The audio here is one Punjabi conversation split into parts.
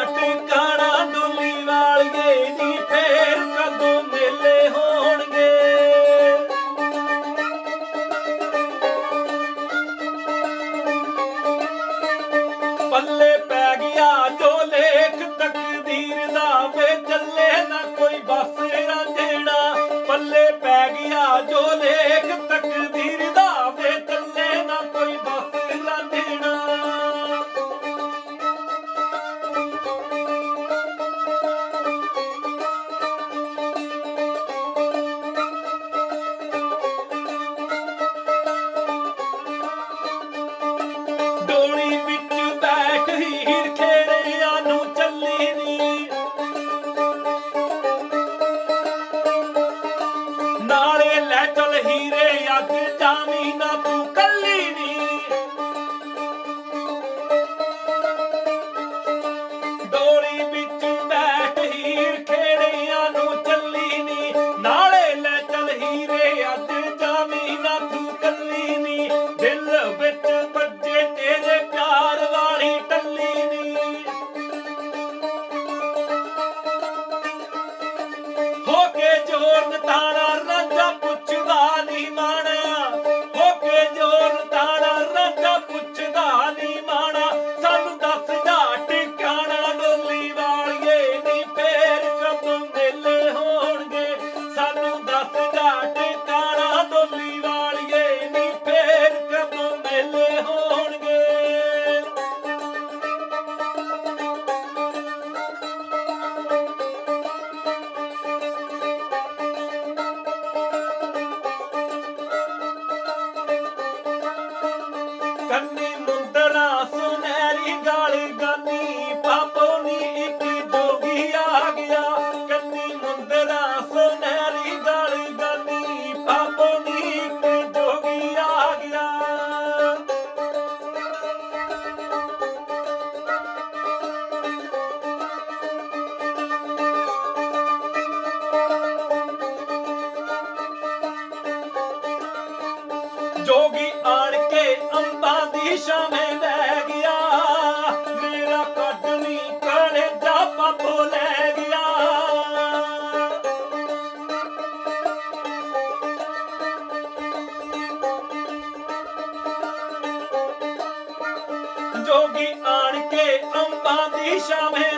Antarctica. ਸੋਣੀ ਬੈਠ ਹੀਰਖੇੜਿਆਂ ਨੂੰ ਚੱਲੀ ਨੀ ਨਾਲੇ ਲੈ ਚਲ ਹੀਰੇ ਅੱਗੇ ਜਾਵੀਂ ਨਾ ਤੂੰ ਕੱਲੀ ਨੀ। ਹੋਰ ਨਥਾਣਾ ਰਾਜਾ ਪੁੱਛਦਾ ਨਹੀਂ ਮਾਂ ਸੋਹਣੇ ਲੈ ਗਿਆ। ਮੇਰਾ ਕੱਢਣੀ ਕੈਨੇਡਾ ਬਾਬੋ ਲੈ ਗਿਆ। ਜੋਗੀ ਆਣ ਕੇ ਅੰਬਾਂ ਦੀ ਸ਼ਾਮੇ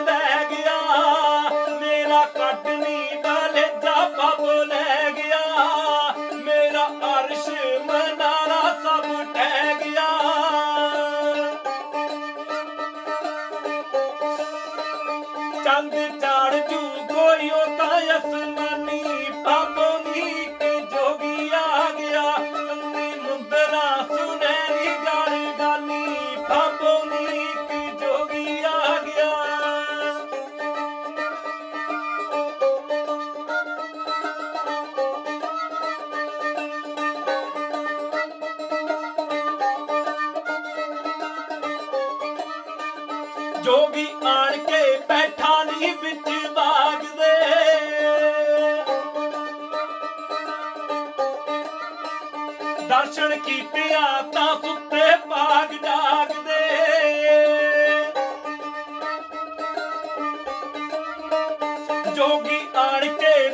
ਜੋ ਵੀ ਆਣ ਕੇ ਬੈਠਾ ਨਹੀਂ ਵਿੱਚ ਵਾਗਦੇ ਦਰਸ਼ਨ ਕੀਤਿਆ ਤਾਂ ਸੁੱਤੇ ਬਾਗ ਜਾਗਦੇ ਜੋਗੀ ਆਣ ਕੇ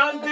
I'm.